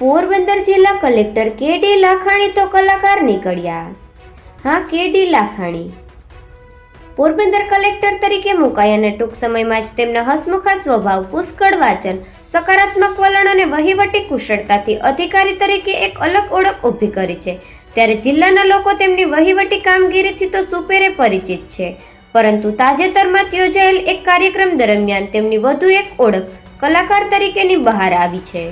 પોરબંદર જિલ્લા કલેક્ટર કે ડી લાખાણી તો કલાકાર નીકળ્યા. હા કે ડી લાખાણી. પોરબંદર કલેક્ટર તરીકે મુકાયા અને ટૂંક સમયમાં જ તેમના હસમુખા સ્વભાવ, પુષ્કળ વાચન, સકારાત્મક વલણ અને વહીવટી કુશળતાથી અધિકારી તરીકે એક અલગ ઓળખ ઊભી કરી છે. ત્યારે જિલ્લાના લોકો તેમની વહીવટી કામગીરીથી તો સુપેરે પરિચિત છે. પરંતુ તાજેતરમાં જ યોજાયેલ એક કાર્યક્રમ દરમિયાન તેમની વધુ એક ઓળખ કલાકાર તરીકેની બહાર આવી છે.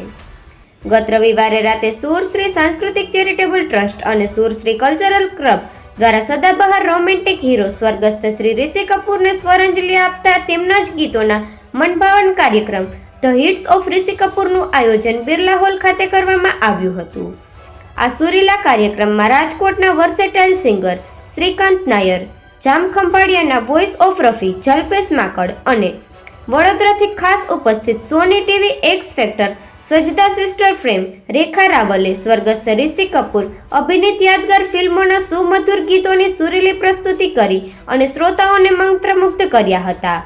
ગત રવિવારે રાતે સુરશ્રી સાંસ્કૃતિક ચેરિટેબલ ટ્રસ્ટ અને સુરશ્રી કલ્ચરલ ક્લબ દ્વારા સદાબહાર રોમેન્ટિક હીરો સ્વર્ગસ્થ શ્રી ઋષિ કપૂરને સ્વરાંજલિ આપતા તેમના જ ગીતોના મનભાવન કાર્યક્રમ ધ હિટ્સ ઓફ ઋષિ કપૂરનું આયોજન બિરલા હોલ ખાતે કરવામાં આવ્યું હતું. આ સુરીલા કાર્યક્રમમાં રાજકોટના વર્સેટાઇલ સિંગર શ્રીકાંત નાયર, જામખંભાળિયાના વોઇસ ઓફ રફી જલ્પેશ માકડ અને વડોદરાથી ખાસ ઉપસ્થિત Sony TV X factor Sajda sister fame Rekha રાવલે, સ્વર્ગસ્થ ઋષિ કપૂર, અભિનીત યાદગાર ફિલ્મોના સુમધુર ગીતોની સુરીલી પ્રસ્તુતિ કરી અને શ્રોતાઓને મંત્રમુગ્ધ કર્યા હતા.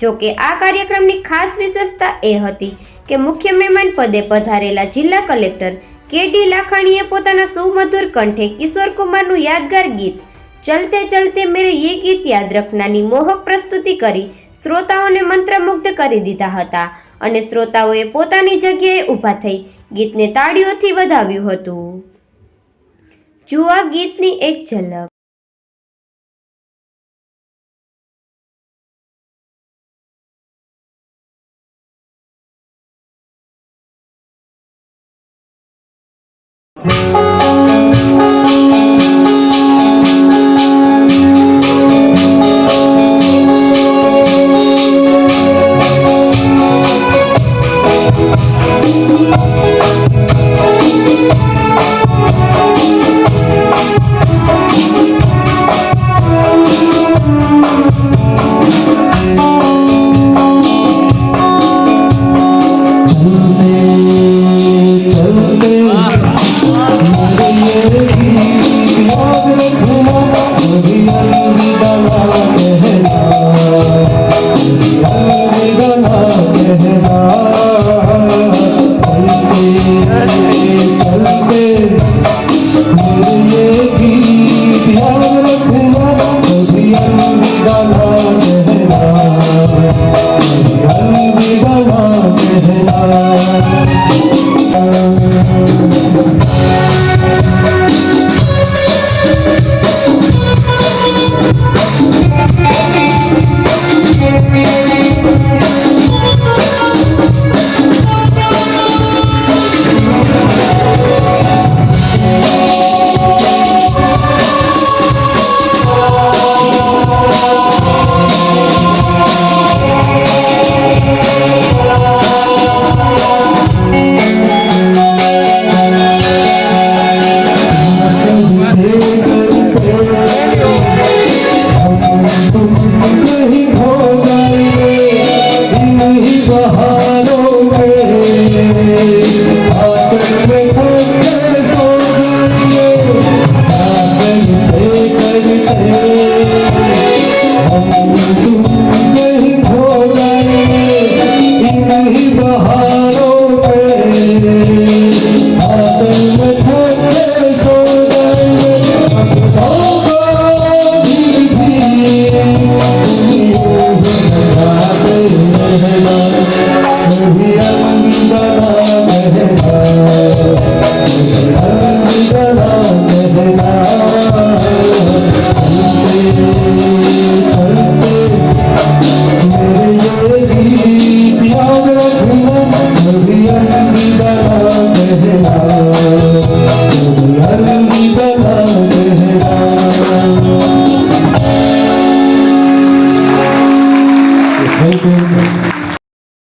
જો કે આ કાર્યક્રમની ખાસ વિશેષતા એ હતી કે મુખ્ય મહેમાન પદે પધારેલા જિલ્લા કલેક્ટર કે ડી લાખાણીએ પોતાના સુમધુર કંઠે કિશોર કુમારનું યાદગાર ગીત, ચલતે ચલતે મેરે યે ગીત યાદ રખનાની મોહક પ્રસ્તુતિ કરી શ્રોતાઓને મંત્રમુગ્ધ કરી દીધા હતા અને શ્રોતાઓએ પોતાની જગ્યાએ ઊભા થઈ ગીતને તાળીઓથી વધાવ્યું હતું. જુઓ ગીતની એક ઝલક. Thank नहीं